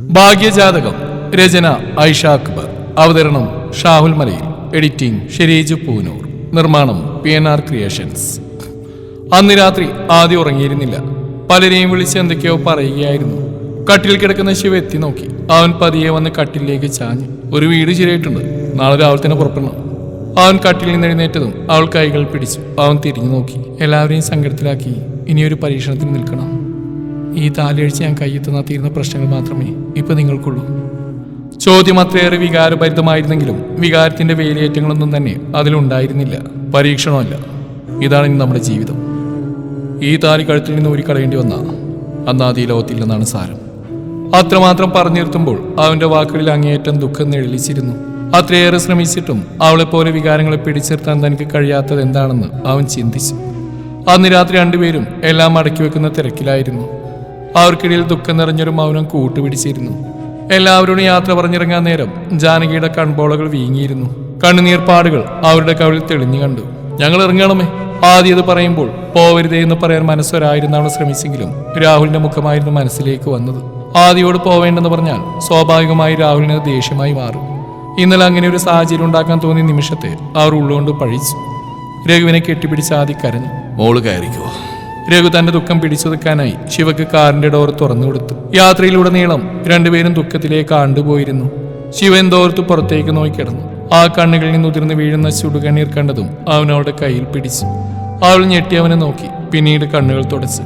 ഭാഗ്യജാതകം രചന ഐഷ അക്ബർ അവതരണം ഷാഹുൽ മലയിൽ എഡിറ്റിംഗ് ഷെരീജ് പൂനൂർ നിർമ്മാണം പി എൻ ആർ ക്രിയേഷൻസ്. അന്ന് രാത്രി ആദ്യം ഉറങ്ങിയിരുന്നില്ല. പലരെയും വിളിച്ച് എന്തൊക്കെയോ പറയുകയായിരുന്നു. കട്ടിൽ കിടക്കുന്ന ശിവ എത്തി നോക്കി. അവൻ പതിയെ വന്ന് കട്ടിലേക്ക് ചാഞ്ഞ് ഒരു വീട് ശരിയായിട്ടുണ്ട്. നാളെ രാവിലെ തന്നെ പുറപ്പെടണം. അവൻ കട്ടിൽ നിന്ന് എഴുന്നേറ്റതും അവൾ കൈകൾ പിടിച്ചു അവൻ തിരിഞ്ഞു നോക്കി. എല്ലാവരെയും സങ്കടത്തിലാക്കി. ഇനിയൊരു പരീക്ഷണത്തിന് നിൽക്കണം. ഈ താലേഴ്ച ഞാൻ കയ്യെത്തുന്ന തീരുന്ന പ്രശ്നങ്ങൾ മാത്രമേ ഇപ്പം നിങ്ങൾക്കുള്ളൂ. ചോദ്യം അത്രയേറെ വികാരഭരിതമായിരുന്നെങ്കിലും വികാരത്തിന്റെ വേലിയേറ്റങ്ങളൊന്നും തന്നെ അതിലുണ്ടായിരുന്നില്ല. പരീക്ഷണമല്ല. ഇതാണ് ഇന്ന് നമ്മുടെ ജീവിതം. ഈ താലി കഴുത്തിൽ നിന്ന് ഊരിക്കളയേണ്ടി വന്ന അന്നാദി ലോകത്തില്ലെന്നാണ് സാരം. അത്രമാത്രം പറഞ്ഞു നിർത്തുമ്പോൾ അവന്റെ വാക്കുകളിൽ അങ്ങേയറ്റം ദുഃഖം നെളിച്ചിരുന്നു അത്രയേറെ ശ്രമിച്ചിട്ടും അവളെപ്പോലെ വികാരങ്ങളെ പിടിച്ചിർത്താൻ തനിക്ക് കഴിയാത്തത് എന്താണെന്ന് അവൻ ചിന്തിച്ചു. അന്ന് രാത്രി രണ്ടുപേരും എല്ലാം അടക്കി വെക്കുന്ന തിരക്കിലായിരുന്നു. അവർക്കിടയിൽ ദുഃഖം നിറഞ്ഞൊരു മൗനം കൂട്ടുപിടിച്ചിരുന്നു. എല്ലാവരോടും യാത്ര പറഞ്ഞിറങ്ങാൻ നേരം ജാനകിയുടെ കൺപോളകൾ വീങ്ങിയിരുന്നു. കണ്ണുനീർപ്പാടുകൾ അവരുടെ കവിളിൽ തെളിഞ്ഞു കണ്ടു. ഞങ്ങൾ ഇറങ്ങണമേ ആദ്യം ഇത് പറയുമ്പോൾ പോവരുതേ എന്ന് പറയാൻ മനസ്സൊരായിരുന്നു അവൾ ശ്രമിച്ചെങ്കിലും രാഹുലിന്റെ മുഖമായിരുന്നു മനസ്സിലേക്ക് വന്നത്. ആദിയോട് പോവേണ്ടെന്ന് പറഞ്ഞാൽ സ്വാഭാവികമായി രാഹുലിന് ദേഷ്യമായി മാറും. ഇന്നലെ അങ്ങനെ ഒരു സാഹചര്യം ഉണ്ടാക്കാൻ തോന്നിയ നിമിഷത്തെ അവർ ഉള്ളുകൊണ്ട് പഴിച്ചു. രഘുവിനെ കെട്ടിപ്പിടിച്ച് ആദി കരഞ്ഞു. മോൾ കയറിക്കോ. രഘു തന്റെ ദുഃഖം പിടിച്ചെടുക്കാനായി ശിവക്ക് കാറിന്റെ ഡോർ തുറന്നു കൊടുത്തു. യാത്രയിലുടനീളം രണ്ടുപേരും ദുഃഖത്തിലേക്ക് ആണ്ടുപോയിരുന്നു. ശിവൻ ദോർത്ത് പുറത്തേക്ക് നോക്കിക്കിടന്നു ആ കണ്ണുകളിൽ നിന്ന് ഉതിർന്ന് വീഴുന്ന ചുടുകണ്ണീർ കണ്ടതും അവൻ അവളുടെ കയ്യിൽ പിടിച്ചു. അവൾ ഞെട്ടി അവനെ നോക്കി പിന്നീട് കണ്ണുകൾ തുടച്ചു.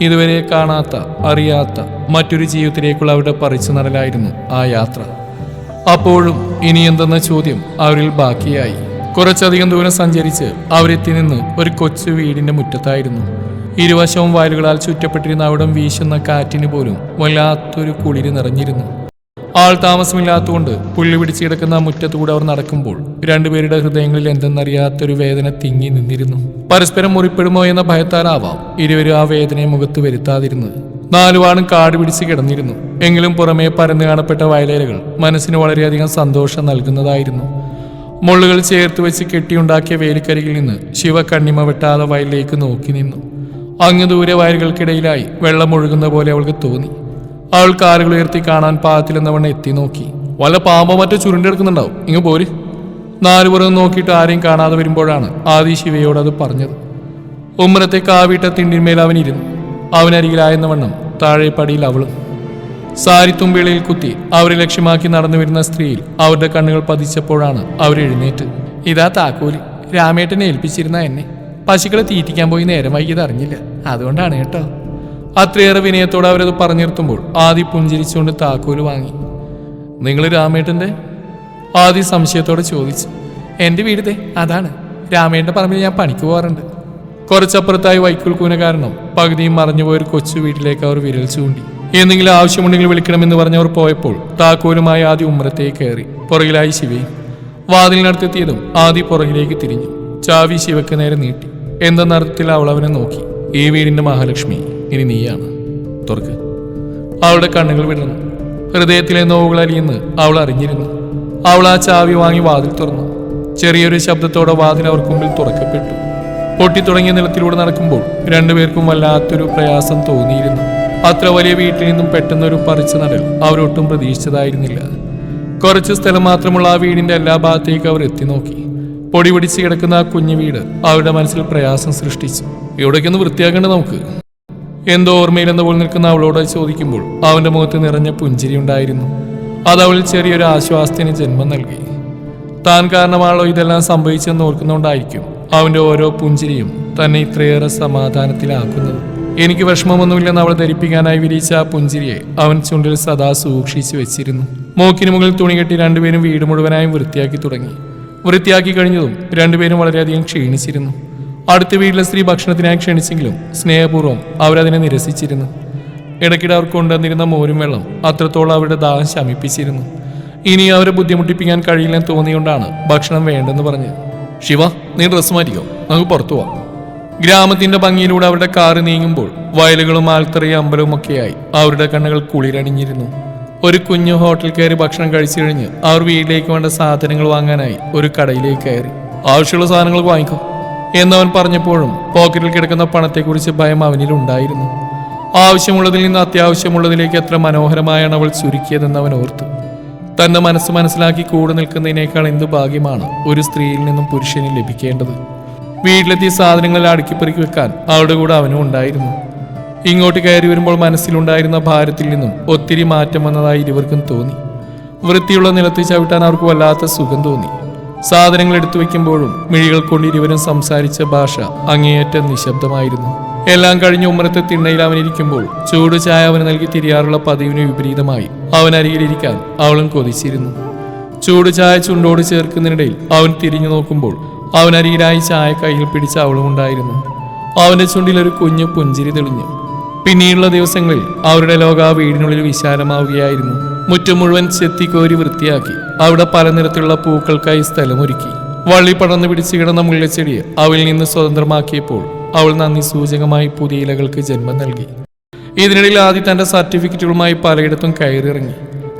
ഇതുവരെ കാണാത്ത അറിയാത്ത മറ്റൊരു ജീവിതത്തിലേക്കുള്ള അവരുടെ പറിച്ചു നടലായിരുന്നു ആ യാത്ര. അപ്പോഴും ഇനി എന്തെന്ന ചോദ്യം അവരിൽ ബാക്കിയായി. കുറച്ചധികം ദൂരം സഞ്ചരിച്ച് അവരെത്തി നിന്ന് ഒരു കൊച്ചു വീടിന്റെ മുറ്റത്തായിരുന്നു. ഇരുവശവും വയലുകളാൽ ചുറ്റപ്പെട്ടിരുന്ന അവിടം വീശുന്ന കാറ്റിന് പോലും വല്ലാത്തൊരു കുളിര് നിറഞ്ഞിരുന്നു. ആൾ താമസമില്ലാത്തതുകൊണ്ട് പുല്ല് പിടിച്ച് കിടക്കുന്ന മുറ്റത്തുകൂടെ അവർ നടക്കുമ്പോൾ രണ്ടുപേരുടെ ഹൃദയങ്ങളിൽ എന്തെന്നറിയാത്തൊരു വേദന തിങ്ങി നിന്നിരുന്നു. പരസ്പരം മുറിപ്പെടുമോ എന്ന ഭയത്താലാവാം ഇരുവരും ആ വേദനയെ മുഖത്ത് വരുത്താതിരുന്നത്. നാലുപാടും കാട് പിടിച്ച് കിടന്നിരുന്നു. എങ്കിലും പുറമേ പരന്നു കാണപ്പെട്ട വയലേലകൾ മനസ്സിന് വളരെയധികം സന്തോഷം നൽകുന്നതായിരുന്നു. മുള്ളുകൾ ചേർത്ത് വെച്ച് കെട്ടിയുണ്ടാക്കിയ വേലിക്കരികിൽ നിന്ന് ശിവ കണ്ണിമ വെട്ടാതെ വയലിലേക്ക് നോക്കി നിന്നു. അങ്ങ് ദൂരെ വയലുകൾക്കിടയിലായി വെള്ളം ഒഴുകുന്ന പോലെ അവൾക്ക് തോന്നി. അവൾ കാലുകൾ ഉയർത്തി കാണാൻ പാകത്തിലെന്നവണ്ണം എത്തി നോക്കി. വല്ല പാമ്പോ മറ്റോ ചുരുണ്ടെടുക്കുന്നുണ്ടാവും. ഇങ്ങ് പോര്. നാലുപുറം നോക്കിയിട്ട് ആരെയും കാണാതെ വരുമ്പോഴാണ് ആദി ശിവയോട് അത് പറഞ്ഞത്. ഉമ്മരത്തെ കാവിട്ട തിണ്ടിന്മേൽ അവൻ ഇരുന്നു. അവനരികിലായെന്ന വണ്ണം താഴെ പടിയിൽ അവളും സാരിത്തുമ്പിളിയിൽ കുത്തി അവരെ ലക്ഷ്യമാക്കി നടന്നു വരുന്ന സ്ത്രീയിൽ അവരുടെ കണ്ണുകൾ പതിച്ചപ്പോഴാണ് അവരെഴുന്നേറ്റ്. ഇതാ താക്കോലി. രാമേട്ടനെ ഏൽപ്പിച്ചിരുന്ന എന്നെ. പശുക്കളെ തീറ്റിക്കാൻ പോയി നേരം വൈകിയത് അറിഞ്ഞില്ല. അതുകൊണ്ടാണ് കേട്ടോ. അത്രയേറെ വിനയത്തോടെ അവരത് പറഞ്ഞു നിർത്തുമ്പോൾ ആദി പുഞ്ചിരിച്ചുകൊണ്ട് താക്കോൽ വാങ്ങി. നിങ്ങൾ രാമേട്ടന്റെ? ആദി സംശയത്തോടെ ചോദിച്ചു. എന്റെ വീട് അതാണ്. രാമേട്ടന്റെ പറമ്പിൽ ഞാൻ പണിക്ക് പോകാറുണ്ട്. കുറച്ചപ്പുറത്തായി വൈക്കുൽ കൂന കാരണം പകുതിയും മറഞ്ഞുപോയ ഒരു കൊച്ചു വീട്ടിലേക്ക് അവർ വിരൽ ചൂണ്ടി. എന്തെങ്കിലും ആവശ്യമുണ്ടെങ്കിൽ വിളിക്കണമെന്ന് പറഞ്ഞവർ പോയപ്പോൾ താക്കോലുമായി ആദ്യം ഉമ്മറത്തേക്ക് കയറി പുറകിലായി ശിവയും വാതിലിനടുത്തെത്തിയതും ആദ്യ പുറകിലേക്ക് തിരിഞ്ഞു. ചാവി ശിവക്ക് നേരെ നീട്ടി. എന്തെന്നർത്ഥത്തിൽ അവൾ അവനെ നോക്കി. ഈ വീടിന്റെ മഹാലക്ഷ്മി ഇനി നീയാണ്. തുറക്ക്. അവളുടെ കണ്ണുകൾ വിടർന്നു. ഹൃദയത്തിലെ നോവുകൾ അലിയെന്ന് അവൾ അറിഞ്ഞിരുന്നു. അവൾ ആ ചാവി വാങ്ങി വാതിൽ തുറന്നു. ചെറിയൊരു ശബ്ദത്തോടെ വാതിൽ അവർക്ക് മുമ്പിൽ തുറക്കപ്പെട്ടു. പൊട്ടിത്തുടങ്ങിയ നിലത്തിലൂടെ നടക്കുമ്പോൾ രണ്ടുപേർക്കും വല്ലാത്തൊരു പ്രയാസം തോന്നിയിരുന്നു. അത്ര വലിയ വീട്ടിൽ നിന്നും പെട്ടെന്നൊരു പറിച്ചു നടൽ അവരൊട്ടും പ്രതീക്ഷിച്ചതായിരുന്നില്ല. കുറച്ച് സ്ഥലം മാത്രമുള്ള ആ വീടിന്റെ എല്ലാ ഭാഗത്തേക്ക് അവർ എത്തി നോക്കി. പൊടി പിടിച്ച് കിടക്കുന്ന ആ കുഞ്ഞു വീട് അവരുടെ മനസ്സിൽ പ്രയാസം സൃഷ്ടിച്ചു. ഇവിടേക്കൊന്ന് വൃത്തിയാക്കേണ്ട നമുക്ക്? എന്തോ ഓർമ്മയിലെന്ന പോലെ നിൽക്കുന്ന അവളോട് ചോദിക്കുമ്പോൾ അവന്റെ മുഖത്ത് നിറഞ്ഞ പുഞ്ചിരി ഉണ്ടായിരുന്നു. അത് അവൾ ചെറിയൊരു ആശ്വാസത്തിന് ജന്മം നൽകി. താൻ കാരണമാണല്ലോ ഇതെല്ലാം സംഭവിച്ചെന്ന് ഓർക്കുന്നുകൊണ്ടായിരിക്കും അവന്റെ ഓരോ പുഞ്ചിരിയും തന്നെ ഇത്രയേറെ സമാധാനത്തിലാക്കുന്നത്. എനിക്ക് വിഷമമൊന്നുമില്ലെന്ന് അവൾ ധരിപ്പിക്കാനായി വിരിച്ച ആ പുഞ്ചിരിയെ അവൻ ചുണ്ടിൽ സദാ സൂക്ഷിച്ചു വെച്ചിരുന്നു. മൂക്കിന് മുകളിൽ തുണി കെട്ടി രണ്ടുപേരും വീട് മുഴുവനായും വൃത്തിയാക്കി തുടങ്ങി. വൃത്തിയാക്കി കഴിഞ്ഞതും രണ്ടുപേരും വളരെയധികം ക്ഷീണിച്ചിരുന്നു. അടുത്ത വീട്ടിലെ സ്ത്രീ ഭക്ഷണത്തിനായി ക്ഷണിച്ചെങ്കിലും സ്നേഹപൂർവം അവരതിനെ നിരസിച്ചിരുന്നു. ഇടയ്ക്കിടെ അവർ കൊണ്ടുവന്നിരുന്ന മോരും വെള്ളം അത്രത്തോളം അവരുടെ ദാഹം ശമിപ്പിച്ചിരുന്നു. ഇനി അവരെ ബുദ്ധിമുട്ടിപ്പിക്കാൻ കഴിയില്ലെന്ന് തോന്നിയുകൊണ്ടാണ് ഭക്ഷണം വേണ്ടെന്ന് പറഞ്ഞത്. ശിവ നീ ഡ്രസ്സ് മാറ്റിക്കോ. നമുക്ക് പുറത്തു പോവാം ഗ്രാമത്തിന്റെ ഭംഗിയിലൂടെ അവരുടെ കാറ് നീങ്ങുമ്പോൾ വയലുകളും ആൽത്തറയും അമ്പലവും ഒക്കെയായി അവരുടെ കണ്ണുകൾ കുളിരണിഞ്ഞിരുന്നു. ഒരു കുഞ്ഞു ഹോട്ടൽ കയറി ഭക്ഷണം കഴിച്ചു കഴിഞ്ഞ് അവർ വീട്ടിലേക്ക് വേണ്ട സാധനങ്ങൾ വാങ്ങാനായി ഒരു കടയിലേക്ക് കയറി. ആവശ്യമുള്ള സാധനങ്ങൾ വാങ്ങിക്കോ എന്നവൻ പറഞ്ഞപ്പോഴും പോക്കറ്റിൽ കിടക്കുന്ന പണത്തെക്കുറിച്ച് ഭയം അവനിൽ ഉണ്ടായിരുന്നു. ആവശ്യമുള്ളതിൽ നിന്ന് അത്യാവശ്യമുള്ളതിലേക്ക് എത്ര മനോഹരമായാണ് അവൾ ചുരുക്കിയതെന്ന് അവൻ ഓർത്തു. തന്റെ മനസ്സ് മനസ്സിലാക്കി കൂടെ നിൽക്കുന്നതിനേക്കാൾ എന്ത് ഭാഗ്യമാണ് ഒരു സ്ത്രീയിൽ നിന്നും പുരുഷന് ലഭിക്കേണ്ടത്? വീട്ടിലെത്തിയ സാധനങ്ങൾ അടുക്കിപ്പെറുക്കി വെക്കാൻ അവളുടെ കൂടെ അവനും ഉണ്ടായിരുന്നു. ഇങ്ങോട്ട് കയറി വരുമ്പോൾ മനസ്സിലുണ്ടായിരുന്ന ഭാരത്തിൽ നിന്നും ഒത്തിരി മാറ്റം വന്നതായി ഇരുവർക്കും തോന്നി. വൃത്തിയുള്ള നിലത്ത് ചവിട്ടാൻ അവർക്ക് വല്ലാത്ത സുഖം തോന്നി. സാധനങ്ങൾ എടുത്തു വെക്കുമ്പോഴും മിഴികൾ കൊണ്ട് ഇരുവരും സംസാരിച്ച ഭാഷ അങ്ങേയറ്റം നിശബ്ദമായിരുന്നു. എല്ലാം കഴിഞ്ഞ് ഉമ്മറത്തെ തിണ്ണയിൽ അവനിരിക്കുമ്പോൾ ചൂട് ചായ അവന് നൽകി തിരിയാറുള്ള പതിവിന് വിപരീതമായി അവൻ അരികിലിരിക്കാൻ അവളും കൊതിച്ചിരുന്നു. ചൂട് ചായ ചുണ്ടോട് ചേർക്കുന്നതിനിടയിൽ അവൻ തിരിഞ്ഞു നോക്കുമ്പോൾ അവൻ ചായ കയ്യിൽ പിടിച്ച അവളും ഉണ്ടായിരുന്നു. അവന്റെ ചുണ്ടിൽ ഒരു കുഞ്ഞു പുഞ്ചിരി തെളിഞ്ഞു. പിന്നീടുള്ള ദിവസങ്ങളിൽ അവരുടെ ലോക ആ വീടിനുള്ളിൽ വിശാലമാവുകയായിരുന്നു. മുറ്റം മുഴുവൻ ചെത്തിക്കോരി വൃത്തിയാക്കി അവിടെ പല നിറത്തിലുള്ള പൂക്കൾക്കായി സ്ഥലമൊരുക്കി. വള്ളി പടർന്നു പിടിച്ചു കിടന്ന മുല്ലച്ചെടിയെ അവളിൽ നിന്ന് സ്വതന്ത്രമാക്കിയപ്പോൾ അവൾ നന്ദി സൂചകമായി പുതിയ ഇലകൾക്ക് ജന്മം നൽകി. ഇതിനിടയിൽ ആദ്യം തന്റെ സർട്ടിഫിക്കറ്റുകളുമായി പലയിടത്തും കയറിയിറങ്ങി.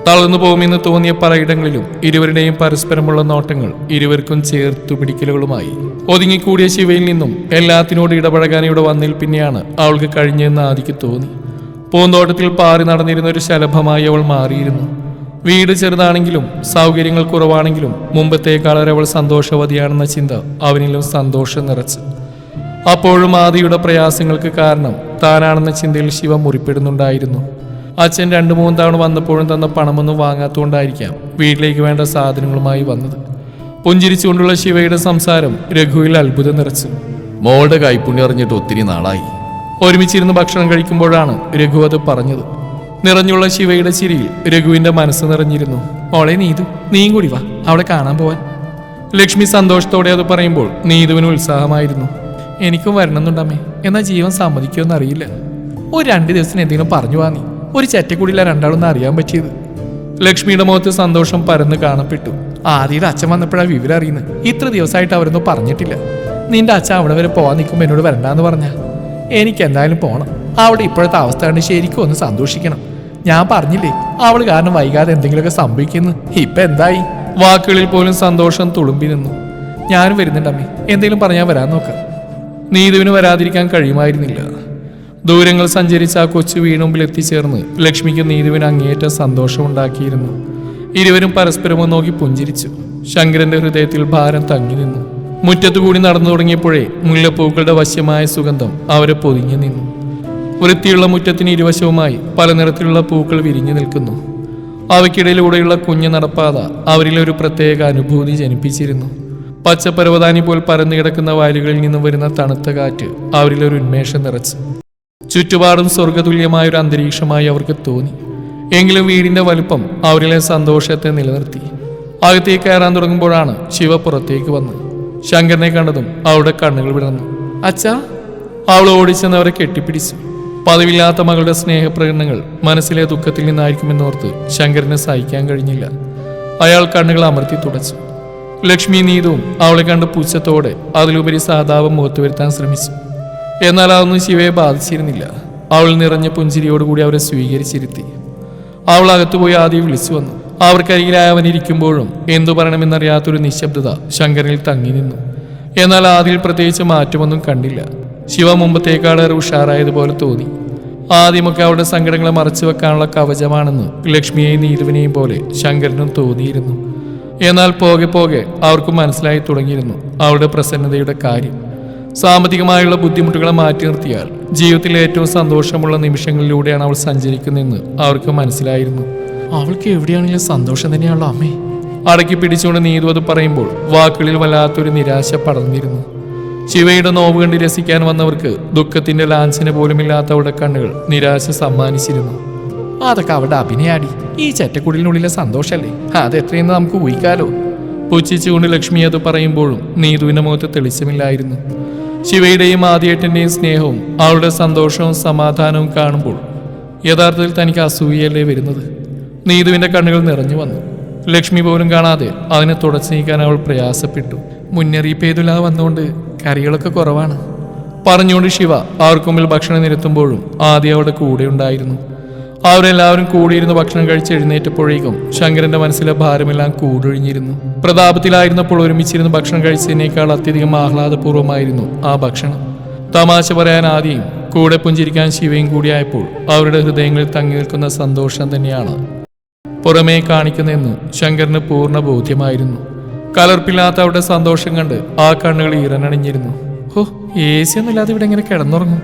തളർന്നു പോകുമെന്ന് തോന്നിയ പലയിടങ്ങളിലും ഇരുവരുടെയും പരസ്പരമുള്ള നോട്ടങ്ങൾ ഇരുവർക്കും ചേർത്തു പിടിക്കലുകളുമായി. ഒതുങ്ങിക്കൂടിയ ശിവയിൽ നിന്നും എല്ലാത്തിനോട് ഇടപഴകാൻ ഇവിടെ പിന്നെയാണ് അവൾക്ക് കഴിഞ്ഞെന്ന് ആദിക്ക് തോന്നി. പൂന്തോട്ടത്തിൽ പാറി നടന്നിരുന്ന ഒരു ശലഭമായി അവൾ മാറിയിരുന്നു. വീട് ചെറുതാണെങ്കിലും സൗകര്യങ്ങൾ കുറവാണെങ്കിലും മുമ്പത്തേക്കാളെ അവൾ സന്തോഷവതിയാണെന്ന ചിന്ത അവനിലും സന്തോഷം നിറച്ചു. അപ്പോഴും ആദിയുടെ പ്രയാസങ്ങൾക്ക് കാരണം താനാണെന്ന ചിന്തയിൽ ശിവ മുറിപ്പെടുന്നുണ്ടായിരുന്നു. അച്ഛൻ രണ്ട് മൂന്ന് തവണ വന്നപ്പോഴും തന്ന പണമൊന്നും വാങ്ങാത്തതുകൊണ്ടായിരിക്കാം വീട്ടിലേക്ക് വേണ്ട സാധനങ്ങളുമായി വന്നത്. പുഞ്ചിരിച്ചുകൊണ്ടുള്ള ശിവയുടെ സംസാരം രഘുവിൽ അത്ഭുതം നിറച്ചു. മോളുടെ കൈപ്പുണ്യം അറിഞ്ഞിട്ട് ഒത്തിരി നാളായി. ഒരുമിച്ചിരുന്ന് ഭക്ഷണം കഴിക്കുമ്പോഴാണ് രഘു അത് പറഞ്ഞത്. നിറഞ്ഞുള്ള ശിവയുടെ ചിരിയിൽ രഘുവിന്റെ മനസ്സ് നിറഞ്ഞിരുന്നു. മോളെ നീതു നീയും കൂടി വാ. അവളെ കാണാൻ പോവാൻ. ലക്ഷ്മി സന്തോഷത്തോടെ അത് പറയുമ്പോൾ നീതുവിന് ഉത്സാഹമായിരുന്നു. എനിക്കും വരണമെന്നുണ്ടമ്മേ. എന്നാ ജീവൻ സമ്മതിക്കുമെന്ന് അറിയില്ല. ഒരു രണ്ട് ദിവസം എന്തെങ്കിലും പറഞ്ഞു വാ നീ. ഒരു ചെറ്റക്കൂടിയില്ല രണ്ടാളൊന്നും അറിയാൻ പറ്റിയത്. ലക്ഷ്മിയുടെ മുഖത്ത് സന്തോഷം പരന്ന് കാണപ്പെട്ടു. ആദ്യയുടെ അച്ഛൻ വന്നപ്പോഴാണ് വിവരം അറിയുന്നത് ഇത്ര ദിവസമായിട്ട് അവരൊന്നും പറഞ്ഞിട്ടില്ല. നിന്റെ അച്ഛൻ അവിടെ വരെ പോകാൻ നിൽക്കുമ്പോൾ എന്നോട് വരണ്ടാന്ന് പറഞ്ഞ. എനിക്ക് എന്തായാലും പോകണം അവിടെ ഇപ്പോഴത്തെ അവസ്ഥ കണ്ട് ശരിക്കും ഒന്ന് സന്തോഷിക്കണം. ഞാൻ പറഞ്ഞില്ലേ അവൾ കാരണം വൈകാതെ എന്തെങ്കിലുമൊക്കെ സംഭവിക്കുന്നു. ഇപ്പൊ എന്തായി? വാക്കുകളിൽ പോലും സന്തോഷം തുളുമ്പി നിന്നു. ഞാനും വരുന്നുണ്ടമ്മേ എന്തെങ്കിലും പറഞ്ഞാൽ വരാൻ നോക്കാം. നീതുവിന് വരാതിരിക്കാൻ കഴിയുമായിരുന്നില്ല. ദൂരങ്ങൾ സഞ്ചരിച്ച ആ കൊച്ചു വീണുമ്പിൽ എത്തിച്ചേർന്ന് ലക്ഷ്മിക്ക് നീതുവിന് അങ്ങേയറ്റ സന്തോഷമുണ്ടാക്കിയിരുന്നു. ഇരുവരും പരസ്പരം നോക്കി പുഞ്ചിരിച്ചു. ശങ്കരന്റെ ഹൃദയത്തിൽ ഭാരം തങ്ങി നിന്നു. മുറ്റത്തുകൂടി നടന്നു തുടങ്ങിയപ്പോഴേ മുല്ലപ്പൂക്കളുടെ വശ്യമായ സുഗന്ധം അവരെ പൊതിഞ്ഞു നിന്നു. വൃത്തിയുള്ള മുറ്റത്തിന് ഇരുവശവുമായി പല നിറത്തിലുള്ള പൂക്കൾ വിരിഞ്ഞു നിൽക്കുന്നു. അവയ്ക്കിടയിലൂടെയുള്ള കുഞ്ഞു നടപ്പാത അവരിൽ ഒരു പ്രത്യേക അനുഭൂതി ജനിപ്പിച്ചിരുന്നു. പച്ചപ്പരവതാനി പോൽ പരന്നു കിടക്കുന്ന വയലുകളിൽ നിന്നും വരുന്ന തണുത്ത കാറ്റ് അവരിലൊരു ഉന്മേഷം നിറച്ചു. ചുറ്റുപാടും സ്വർഗതുല്യമായ ഒരു അന്തരീക്ഷമായി അവർക്ക് തോന്നി. എങ്കിലും വീടിന്റെ വലുപ്പം അവരിലെ സന്തോഷത്തെ നിലനിർത്തി. അകത്തേക്ക് കയറാൻ തുടങ്ങുമ്പോഴാണ് ശിവ പുറത്തേക്ക് വന്നത്. ശങ്കരനെ കണ്ടതും അവളുടെ കണ്ണുകൾ വിടർന്നു. അച്ഛാ! അവൾ ഓടിച്ചെന്ന് അവരെ കെട്ടിപ്പിടിച്ചു. പതിവില്ലാത്ത മകളുടെ സ്നേഹപ്രകടനങ്ങൾ മനസ്സിലെ ദുഃഖത്തിൽ നിന്നായിരിക്കുമെന്നോർത്ത് ശങ്കരനെ സഹിക്കാൻ കഴിഞ്ഞില്ല. അയാൾ കണ്ണുകൾ അമർത്തി തുടച്ചു. ലക്ഷ്മി നീതുവും അവളെ കണ്ട് പുച്ഛത്തോടെ അതിലുപരി സഹതാപം മുഖത്ത് വരുത്താൻ ശ്രമിച്ചു. എന്നാൽ അതൊന്നും ശിവയെ ബാധിച്ചിരുന്നില്ല. അവൾ നിറഞ്ഞ പുഞ്ചിരിയോടുകൂടി അവരെ സ്വീകരിച്ചിരുത്തി. അവൾ അകത്തുപോയി ആദ്യം വിളിച്ചു വന്നു. അവർക്കരികിലായി അവൻ ഇരിക്കുമ്പോഴും എന്തു പറയണമെന്നറിയാത്തൊരു നിശബ്ദത ശങ്കരനിൽ തങ്ങി നിന്നു. എന്നാൽ ആദിൽ പ്രത്യേകിച്ച് മാറ്റമൊന്നും കണ്ടില്ല. ശിവ മുമ്പത്തേക്കാളേറെ ഉഷാറായതുപോലെ തോന്നി. ആദ്യമൊക്കെ അവളുടെ സങ്കടങ്ങളെ മറച്ചു വെക്കാനുള്ള കവചമാണെന്ന് ലക്ഷ്മിയെയും നീതുവിനെയും പോലെ ശങ്കരനും തോന്നിയിരുന്നു. എന്നാൽ പോകെ പോകെ അവർക്കും മനസ്സിലായി തുടങ്ങിയിരുന്നു അവളുടെ പ്രസന്നതയുടെ കാര്യം. സാമ്പത്തികമായുള്ള ബുദ്ധിമുട്ടുകളെ മാറ്റി നിർത്തിയാൽ ജീവിതത്തിലെ ഏറ്റവും സന്തോഷമുള്ള നിമിഷങ്ങളിലൂടെയാണ് അവൾ സഞ്ചരിക്കുന്നതെന്ന് അവർക്ക് മനസ്സിലായിരുന്നു. അവൾക്ക് എവിടെയാണെങ്കിലും സന്തോഷം തന്നെയാണല്ലോ അമ്മേ. അടക്കി പിടിച്ചുകൊണ്ട് നീതു അത് പറയുമ്പോൾ വാക്കുകളിൽ വല്ലാത്തൊരു നിരാശ പടർന്നിരുന്നു. ശിവയുടെ നോവ് കണ്ട് രസിക്കാൻ വന്നവർക്ക് ദുഃഖത്തിന്റെ ലാഞ്ചന പോലുമില്ലാത്ത അവളുടെ കണ്ണുകൾ നിരാശ സമ്മാനിച്ചിരുന്നു. അതൊക്കെ അവളുടെ അഭിനയാടി. ഈ ചെറ്റക്കുടിലിനുള്ളിലെ സന്തോഷല്ലേ? അത് എത്രയെന്ന് നമുക്ക് ഊഹിക്കാലോ. പുച്ഛിച്ചുകൊണ്ട് ലക്ഷ്മി അത് പറയുമ്പോഴും നീതുവിന്റെ മുഖത്ത് തെളിച്ചമില്ലായിരുന്നു. ശിവയുടെയും ആദ്യേട്ടന്റെയും സ്നേഹവും അവളുടെ സന്തോഷവും സമാധാനവും കാണുമ്പോൾ യഥാർത്ഥത്തിൽ തനിക്ക് അസൂയല്ലേ വരുന്നത്? നീതുവിന്റെ കണ്ണുകൾ നിറഞ്ഞു വന്നു. ലക്ഷ്മി പോലും കാണാതെ അതിനെ തുടച്ചു നീക്കാൻ അവൾ പ്രയാസപ്പെട്ടു. മുന്നറിയിപ്പ് ഏതില്ലാതെ വന്നുകൊണ്ട് കറികളൊക്കെ കുറവാണ്. പറഞ്ഞുകൊണ്ട് ശിവ അവർക്ക് മുമ്പിൽ ഭക്ഷണം നിരത്തുമ്പോഴും ആദ്യം അവളുടെ കൂടെ ഉണ്ടായിരുന്നു. അവരെല്ലാവരും കൂടിയിരുന്ന് ഭക്ഷണം കഴിച്ച് എഴുന്നേറ്റപ്പോഴേക്കും ശങ്കരന്റെ മനസ്സിലെ ഭാരമെല്ലാം കൂടൊഴിഞ്ഞിരുന്നു. പ്രതാപത്തിലായിരുന്നപ്പോൾ ഒരുമിച്ചിരുന്ന് ഭക്ഷണം കഴിച്ചതിനേക്കാൾ അത്യധികം ആഹ്ലാദപൂർവമായിരുന്നു ആ ഭക്ഷണം. തമാശ പറയാൻ ആദ്യം കൂടെ പുഞ്ചിരിക്കാൻ ശിവയും കൂടിയായപ്പോൾ അവരുടെ ഹൃദയങ്ങളിൽ തങ്ങി നിൽക്കുന്ന സന്തോഷം തന്നെയാണ് പുറമേ കാണിക്കുന്നതെന്ന് ശങ്കറിന് പൂർണ ബോധ്യമായിരുന്നു. കലർപ്പില്ലാത്ത അവരുടെ സന്തോഷം കണ്ട് ആ കണ്ണുകൾ ഈറനണിഞ്ഞിരുന്നു. ഹോ എ സി ഒന്നുമില്ലാതെ ഇവിടെ ഇങ്ങനെ കിടന്നുറങ്ങും.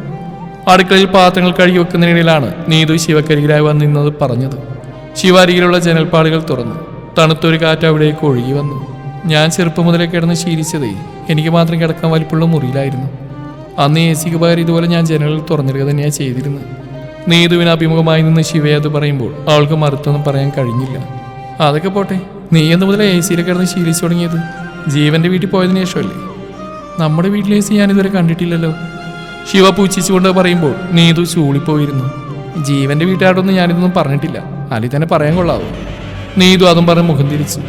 അടുക്കളയിൽ പാത്രങ്ങൾ കഴുകി വെക്കുന്നതിനിടയിലാണ് നീതു ശിവക്കരികിലായി വന്നിരുന്നത് പറഞ്ഞത്. ശിവ അരികിലുള്ള ജനൽപ്പാടുകൾ തുറന്നു. തണുത്തൊരു കാറ്റ് അവിടേക്ക് ഒഴുകി വന്നു. ഞാൻ ചെറുപ്പം മുതലേ കിടന്ന് ശീലിച്ചതേ എനിക്ക് മാത്രം കിടക്കാൻ വലിപ്പുള്ള മുറിയിലായിരുന്നു. അന്ന് എ സിക്ക് പകരം ഇതുപോലെ ഞാൻ ജനലിൽ തുറന്നിടുക തന്നെയാണ് ചെയ്തിരുന്നത്. നീതുവിന് അഭിമുഖമായി നിന്ന് ശിവയെ അത് പറയുമ്പോൾ അവൾക്ക് മറുത്തൊന്നും പറയാൻ കഴിഞ്ഞില്ല. അതൊക്കെ പോട്ടെ നീ എന്ന് മുതലേ എ സിയിൽ കിടന്ന് ശീലിച്ചു തുടങ്ങിയത്? ജീവന്റെ വീട്ടിൽ പോയതിനു ശേഷമല്ലേ? നമ്മുടെ വീട്ടിലെ എ സി ഞാനിതുവരെ കണ്ടിട്ടില്ലല്ലോ. ശിവ പൂച്ചിച്ചുകൊണ്ട് പറയുമ്പോൾ നീതു ചൂളിപ്പോയിരുന്നു. ജീവന്റെ വീട്ടുകാരോടൊന്നും ഞാനിതൊന്നും പറഞ്ഞിട്ടില്ല. അലി തന്നെ പറയാൻ കൊള്ളാവൂ. നീതു അതും പറഞ്ഞ് മുഖം തിരിച്ചു.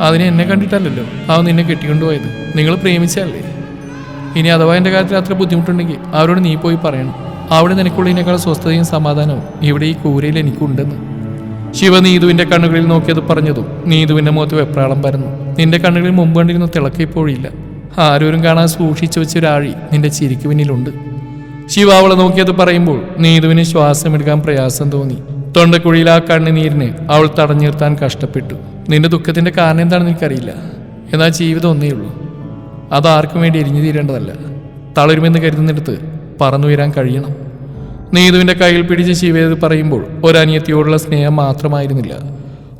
അതിനെ എന്നെ കണ്ടിട്ടല്ലല്ലോ? അവൻ നിന്നെ കെട്ടിക്കൊണ്ടുപോയത്. നിങ്ങൾ പ്രേമിച്ചല്ലേ ഇനി അഥവാ എന്റെ കാര്യത്തിൽ അത്ര ബുദ്ധിമുട്ടുണ്ടെങ്കിൽ അവരോട് നീ പോയി പറയണം. അവിടെ നിനക്കുള്ളതിനേക്കാൾ സ്വസ്ഥതയും സമാധാനവും ഇവിടെ ഈ കൂരയിൽ എനിക്കുണ്ടെന്ന്. ശിവ നീതുവിന്റെ കണ്ണുകളിൽ നോക്കിയത് പറഞ്ഞതും നീതുവിന്റെ മുഖത്ത് വെപ്രാളം പരന്നു. നിന്റെ കണ്ണുകളിൽ മുമ്പ് കണ്ടിരുന്ന തിളക്കം ഇപ്പോഴില്ല. ആരോരും കാണാൻ സൂക്ഷിച്ചു വെച്ച ഒരാഴി നിന്റെ ചിരിക്ക് പിന്നിലുണ്ട്. ശിവ അവളെ നോക്കിയത് പറയുമ്പോൾ നീതുവിന് ശ്വാസമെടുക്കാൻ പ്രയാസം തോന്നി. തൊണ്ടക്കുഴിയിൽ ആ കണ്ണുനീരിനെ അവൾ തടഞ്ഞു നിർത്താൻ കഷ്ടപ്പെട്ടു. നിന്റെ ദുഃഖത്തിന്റെ കാരണം എന്താണെന്ന് എനിക്കറിയില്ല. എന്നാൽ ജീവിതം ഒന്നേ ഉള്ളൂ. അത് ആർക്കും വേണ്ടി എരിഞ്ഞു തീരേണ്ടതല്ല. തളരുമെന്ന് കരുതുന്നിടത്ത് പറന്നുയരാൻ കഴിയണം. നീതുവിന്റെ കയ്യിൽ പിടിച്ച് ശിവേത് പറയുമ്പോൾ ഒരനിയത്തിയോടുള്ള സ്നേഹം മാത്രമായിരുന്നില്ല.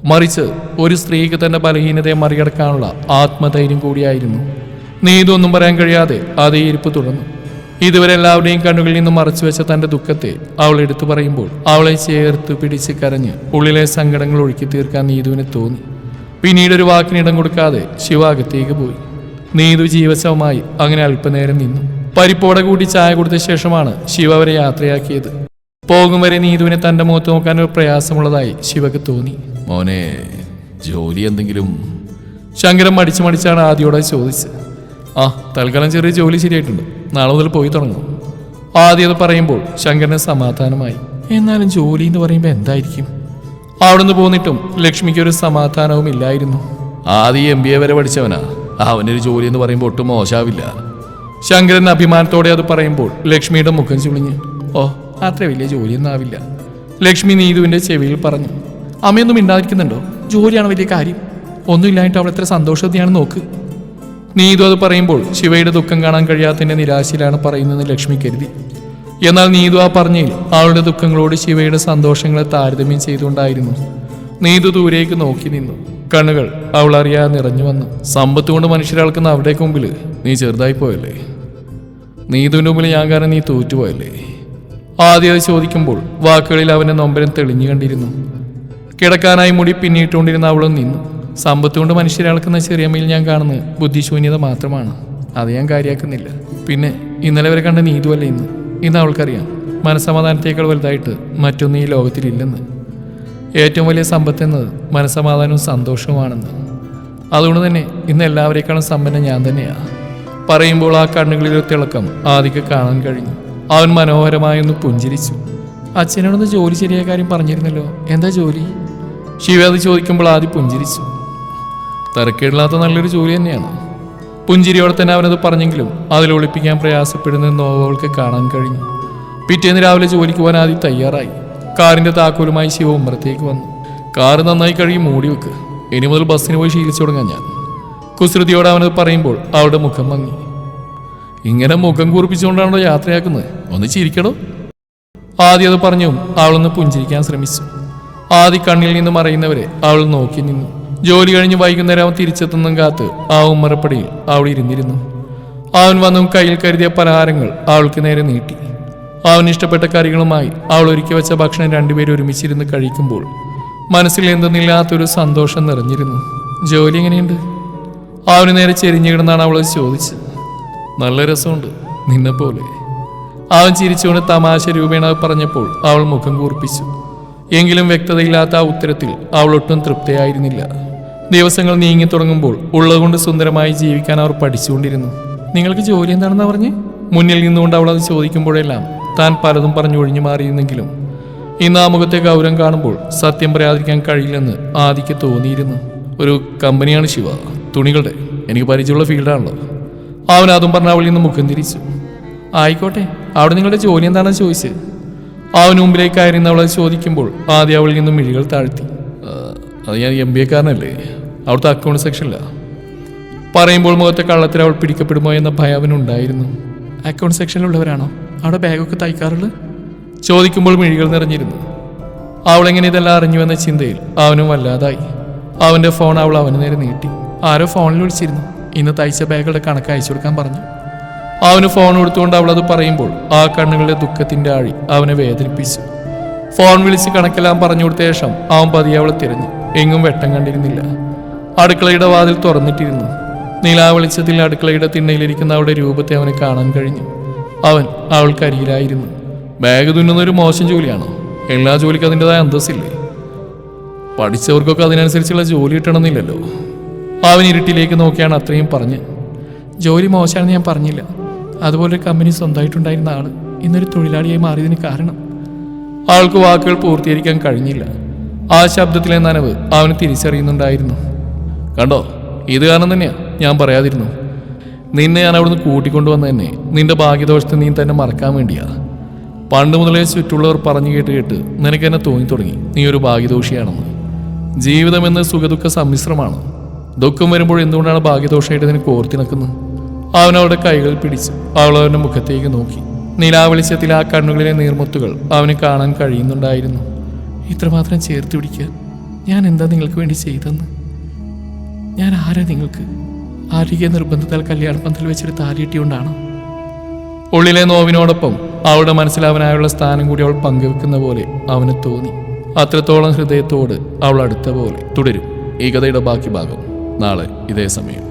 മറിച്ച് ഒരു സ്ത്രീക്ക് തന്റെ ബലഹീനതയെ മറികടക്കാനുള്ള ആത്മധൈര്യം കൂടിയായിരുന്നു. നീതു ഒന്നും പറയാൻ കഴിയാതെ അതേ ഇരിപ്പ് തുടർന്നു. ഇതുവരെ എല്ലാവരുടെയും കണ്ണുകളിൽ നിന്നും മറച്ചു വെച്ച തന്റെ ദുഃഖത്തെ അവൾ എടുത്തു പറയുമ്പോൾ അവളെ ചേർത്ത് പിടിച്ച് കരഞ്ഞ് ഉള്ളിലെ സങ്കടങ്ങൾ ഒഴുക്കി തീർക്കാൻ നീതുവിന് തോന്നി. പിന്നീട് ഒരു വാക്കിനിടം കൊടുക്കാതെ ശിവ അകത്തേക്ക് പോയി. നീതു ജീവശവമായി അങ്ങനെ അല്പനേരം നിന്നു. പരിപ്പോടെ കൂടി ചായ കൊടുത്ത ശേഷമാണ് ശിവ അവരെ യാത്രയാക്കിയത്. പോകും വരെ നീതുവിനെ തന്റെ മുഖത്ത് നോക്കാൻ ഒരു പ്രയാസമുള്ളതായി ശിവക്ക് തോന്നി. മോനെ ജോലി എന്തെങ്കിലും? ശങ്കരം മടിച്ചു മടിച്ചാണ് ആദ്യോടെ ചോദിച്ചത്. ആ തൽക്കാലം ചെറിയ ജോലി ശരിയായിട്ടുണ്ട്. നാളെ മുതൽ പോയി തുടങ്ങും. ആദ്യം അത് പറയുമ്പോൾ ശങ്കരന് സമാധാനമായി. എന്നാലും ജോലി എന്ന് പറയുമ്പോൾ എന്തായിരിക്കും? അവിടുന്ന് പോന്നിട്ടും ലക്ഷ്മിക്ക് ഒരു സമാധാനവും ഇല്ലായിരുന്നു. ആദ്യം എം ബി എ വരെ പഠിച്ചവനാ. അവനൊരു ജോലി എന്ന് പറയുമ്പോൾ ഒട്ടും മോശാവില്ല. ശങ്കരൻ അഭിമാനത്തോടെ അത് പറയുമ്പോൾ ലക്ഷ്മിയുടെ മുഖം ചുളിഞ്ഞ്. ഓ അത്ര വലിയ ജോലിയൊന്നും ആവില്ല. ലക്ഷ്മി നീതുവിന്റെ ചെവിയിൽ പറഞ്ഞു. അമ്മയൊന്നും ഇണ്ടായിരിക്കുന്നുണ്ടോ ജോലിയാണ് വലിയ കാര്യം. ഒന്നുമില്ലായിട്ട് അവൾ എത്ര സന്തോഷത്തെയാണ് നോക്ക്. നീതു അത് പറയുമ്പോൾ ശിവയുടെ ദുഃഖം കാണാൻ കഴിയാത്തതിന്റെ നിരാശയിലാണ് പറയുന്നതെന്ന് ലക്ഷ്മി കരുതി. എന്നാൽ നീതു ആ പറഞ്ഞതിൽ അവളുടെ ദുഃഖങ്ങളോട് ശിവയുടെ സന്തോഷങ്ങളെ താരതമ്യം ചെയ്തുകൊണ്ടായിരുന്നു. നീതു ദൂരേക്ക് നോക്കി നിന്നു. കണ്ണുകൾ അവൾ അറിയാതെ നിറഞ്ഞു വന്നു. സമ്പത്ത് കൊണ്ട് മനുഷ്യരാൾക്കുന്ന അവിടെ മുമ്പിൽ നീ ചെറുതായി പോയല്ലേ? നീതുവിന്റെ മുമ്പിൽ ഞാൻ കാരണം നീ തോറ്റുപോയല്ലേ? ആദ്യം ചോദിക്കുമ്പോൾ വാക്കുകളിൽ അവന്റെ നൊമ്പരം തെളിഞ്ഞു കണ്ടിരുന്നു. കിടക്കാനായി മുടി പിന്നിട്ടുകൊണ്ടിരുന്ന അവളും നിന്നു. സമ്പത്ത് കൊണ്ട് മനുഷ്യരെ അളക്കുന്ന ചെറിയമ്മയിൽ ഞാൻ കാണുന്നത് ബുദ്ധിശൂന്യത മാത്രമാണ്. അത് ഞാൻ കാര്യമാക്കുന്നില്ല പിന്നെ ഇന്നലെ വരെ കണ്ട നീതുവല്ല ഇന്ന്. ഇന്ന് അവൾക്കറിയാം. മനസ്സമാധാനത്തേക്കാൾ വലുതായിട്ട് മറ്റൊന്നും ഈ ലോകത്തിലില്ലെന്ന്. ഏറ്റവും വലിയ സമ്പത്ത് എന്നത് മനസ്സമാധാനവും സന്തോഷവുമാണെന്ന്. അതുകൊണ്ട് തന്നെ ഇന്ന് എല്ലാവരേക്കാളും സമ്പന്നം ഞാൻ തന്നെയാണ് പറയുമ്പോൾ ആ കണ്ണുകളിലെ തിളക്കം ആദിക്ക് കാണാൻ കഴിഞ്ഞു. അവൻ മനോഹരമായൊന്ന് പുഞ്ചിരിച്ചു. അച്ഛനോടൊന്ന് ജോലി ശരിയായ കാര്യം പറഞ്ഞിരുന്നല്ലോ. എന്താ ജോലി? ശിവ അത് ചോദിക്കുമ്പോൾ ആദ്യം പുഞ്ചിരിച്ചു. തരക്കേടില്ലാത്ത നല്ലൊരു ജോലി തന്നെയാണ്. പുഞ്ചിരിയോടെ തന്നെ അവനത് പറഞ്ഞെങ്കിലും അതിൽ ഒളിപ്പിക്കാൻ പ്രയാസപ്പെടുന്ന നോവകൾക്ക് കാണാൻ കഴിഞ്ഞു. പിറ്റേന്ന് രാവിലെ ജോലിക്ക് പോകാൻ ആദ്യം തയ്യാറായി. കാറിന്റെ താക്കോലുമായി ശിവ ഉമ്മറത്തേക്ക് വന്നു. കാറ് നന്നായി കഴുകി മൂടി വെക്ക്. ഇനി മുതൽ ബസ്സിന് പോയി ശീലിച്ചു തുടങ്ങാൻ ഞാൻ. കുസൃതിയോട് അവനത് പറയുമ്പോൾ അവളുടെ മുഖം മങ്ങി. ഇങ്ങനെ മുഖം കൂർപ്പിച്ചുകൊണ്ടാണോ യാത്രയാക്കുന്നത്? ഒന്ന് ചിരിക്കണോ ആദ്യം അത് പറഞ്ഞു അവളൊന്ന് പുഞ്ചിരിക്കാൻ ശ്രമിച്ചു. ആദ്യ കണ്ണിൽ നിന്ന് മറയുന്നവരെ അവൾ നോക്കി നിന്നു. ജോലി കഴിഞ്ഞ് വൈകുന്നേരം അവൻ തിരിച്ചെത്തുന്നതും കാത്ത് ആ ഉമ്മറപ്പടിയിൽ അവൾ ഇരുന്നിരുന്നു. അവൻ വന്നും കയ്യിൽ കരുതിയ പലഹാരങ്ങൾ അവൾക്ക് നേരെ നീട്ടി. അവൻ ഇഷ്ടപ്പെട്ട കറികളുമായി അവൾ ഒരുക്കി വെച്ച ഭക്ഷണം രണ്ടുപേരും ഒരുമിച്ചിരുന്ന് കഴിക്കുമ്പോൾ മനസ്സിൽ എന്തെന്നില്ലാത്തൊരു സന്തോഷം നിറഞ്ഞിരുന്നു. ജോലി എങ്ങനെയുണ്ട്? അവന് നേരെ ചെരിഞ്ഞു കിടന്നാണ് അവൾ ചോദിച്ചത്. നല്ല രസമുണ്ട് നിന്നെപ്പോലെ. അവൻ ചിരിച്ചുകൊണ്ട് തമാശ രൂപേണ പറഞ്ഞപ്പോൾ അവൾ മുഖം കൂർപ്പിച്ചു. എങ്കിലും വ്യക്തതയില്ലാത്ത ആ ഉത്തരത്തിൽ അവൾ ഒട്ടും തൃപ്തിയായിരുന്നില്ല. ദിവസങ്ങൾ നീങ്ങി തുടങ്ങുമ്പോൾ ഉള്ളതുകൊണ്ട് സുന്ദരമായി ജീവിക്കാൻ അവർ പഠിച്ചുകൊണ്ടിരുന്നു. നിങ്ങൾക്ക് ജോലി എന്താണെന്ന് പറഞ്ഞ്? മുന്നിൽ നിന്നുകൊണ്ട് അവൾ അത് ചോദിക്കുമ്പോഴെല്ലാം താൻ പലതും പറഞ്ഞു ഒഴിഞ്ഞു മാറിയിരുന്നെങ്കിലും ഇന്ന് ആ മുഖത്തെ ഗൗരവം കാണുമ്പോൾ സത്യം പറയാതിരിക്കാൻ കഴിയില്ലെന്ന് ആദിക്ക് തോന്നിയിരുന്നു. ഒരു കമ്പനിയാണ് ശിവ. തുണികളുടെ. എനിക്ക് പരിചയമുള്ള ഫീൽഡാണല്ലോ. അവൻ അതും പറഞ്ഞ അവളിൽ നിന്ന് മുഖം തിരിച്ചു. ആയിക്കോട്ടെ. അവിടെ നിങ്ങളുടെ ജോലി എന്താണെന്ന് ചോദിച്ചത് അവന് മുമ്പിലേക്കായിരുന്നു അവളെ ചോദിക്കുമ്പോൾ ആദ്യം അവളിൽ നിന്നും മിഴികൾ താഴ്ത്തി. അത് ഞാൻ എം ബി എക്കാരനല്ലേ? അവിടുത്തെ അക്കൗണ്ട് സെക്ഷനിലാണ് പറയുമ്പോൾ മുഖത്തെ കള്ളത്തിൽ അവൾ പിടിക്കപ്പെടുമോ എന്ന ഭയം അവനുണ്ടായിരുന്നു അക്കൗണ്ട് സെക്ഷനിലുള്ളവരാണോ? അവിടെ ബാഗൊക്കെ തയ്ക്കാറുള്ളത് ചോദിക്കുമ്പോൾ മിഴികൾ നിറഞ്ഞിരുന്നു. അവളെങ്ങനെ ഇതെല്ലാം അറിഞ്ഞുവെന്ന ചിന്തയിൽ അവനും വല്ലാതായി. അവന്റെ ഫോൺ അവൾ അവന് നേരെ നീട്ടി. ആരോ ഫോണിൽ വിളിച്ചിരുന്നു. ഇന്ന് തയ്ച്ച ബാഗുകളുടെ കണക്ക് അയച്ചു കൊടുക്കാൻ പറഞ്ഞു. അവന് ഫോൺ കൊടുത്തുകൊണ്ട് അവളത് പറയുമ്പോൾ ആ കണ്ണുകളുടെ ദുഃഖത്തിന്റെ ആഴി അവനെ വേദനിപ്പിച്ചു. ഫോൺ വിളിച്ച് കണക്കെല്ലാം പറഞ്ഞു കൊടുത്ത ശേഷം അവൻ പതിയെ അവളെ തിരഞ്ഞു. എങ്ങും വെട്ടം കണ്ടിരുന്നില്ല. അടുക്കളയുടെ വാതിൽ തുറന്നിട്ടിരുന്നു. നിലാ വെളിച്ചത്തിൽ അടുക്കളയുടെ തിണ്ണയിലിരിക്കുന്ന അവളുടെ രൂപത്തെ അവന് കാണാൻ കഴിഞ്ഞു. അവൻ അവൾക്കരിയിലായിരുന്നു ബാഗ് തുന്നുന്ന ഒരു മോശം ജോലിയാണോ? എല്ലാ ജോലിക്കും അതിന്റെതായ അന്തസ്സില്ലേ? പഠിച്ചവർക്കൊക്കെ അതിനനുസരിച്ചുള്ള ജോലി കിട്ടണമെന്നില്ലല്ലോ. അവൻ ഇരുട്ടിലേക്ക് നോക്കിയാണ് അത്രയും പറഞ്ഞ്. ജോലി മോശമാണെന്ന് ഞാൻ പറഞ്ഞില്ല. അതുപോലെ കമ്പനി സ്വന്തമായിട്ടുണ്ടായിരുന്ന ആൾ ഇന്നൊരു തൊഴിലാളിയായി മാറിയതിന് കാരണം. ആൾക്ക് വാക്കുകൾ പൂർത്തീകരിക്കാൻ കഴിഞ്ഞില്ല. ആ ശബ്ദത്തിലെ നനവ് അവന് തിരിച്ചറിയുന്നുണ്ടായിരുന്നു. കണ്ടോ ഇത് കാരണം തന്നെയാ ഞാൻ പറയാതിരുന്നു. നിന്നെ ഞാൻ അവിടുന്ന് കൂട്ടിക്കൊണ്ടുവന്ന തന്നെ നിന്റെ ഭാഗ്യദോഷത്തെ നീ തന്നെ മറക്കാൻ വേണ്ടിയാ. പണ്ട് മുതലേ ചുറ്റുള്ളവർ പറഞ്ഞു കേട്ട് കേട്ട് നിനക്ക് എന്നെ തോന്നി തുടങ്ങി. നീ ഒരു ഭാഗ്യദോഷിയാണെന്ന്. ജീവിതം സുഖദുഃഖ സമ്മിശ്രമാണ്. ദുഃഖം വരുമ്പോൾ എന്തുകൊണ്ടാണ് ഭാഗ്യദോഷമായിട്ട് നിനക്ക് ഓർത്തിണക്കുന്നത് അവൻ അവളുടെ കൈകൾ പിടിച്ചു അവൾ അവന്റെ മുഖത്തേക്ക് നോക്കി. നിലാവെളിച്ചത്തിൽ ആ കണ്ണുകളിലെ നീർമുത്തുകൾ അവന് കാണാൻ കഴിയുന്നുണ്ടായിരുന്നു. ഇത്രമാത്രം ചേർത്ത് പിടിക്കാൻ ഞാൻ എന്താ നിങ്ങൾക്ക് വേണ്ടി ചെയ്തെന്ന് ഞാൻ ആരാ നിങ്ങൾക്ക്? ആരോഗ്യ നിർബന്ധത്താൽ കല്യാണ പന്തൽ വെച്ചൊരു താലിയിട്ടിയുകൊണ്ടാണോ ഉള്ളിലെ നോവിനോടൊപ്പം അവളുടെ മനസ്സിൽ അവനായുള്ള സ്ഥാനം കൂടി അവൾ പങ്കുവെക്കുന്ന പോലെ അവന് തോന്നി. അത്രത്തോളം ഹൃദയത്തോട് അവൾ അടുത്ത പോലെ തുടരും. ഈ കഥയുടെ ബാക്കി ഭാഗം നാളെ ഇതേ സമയം.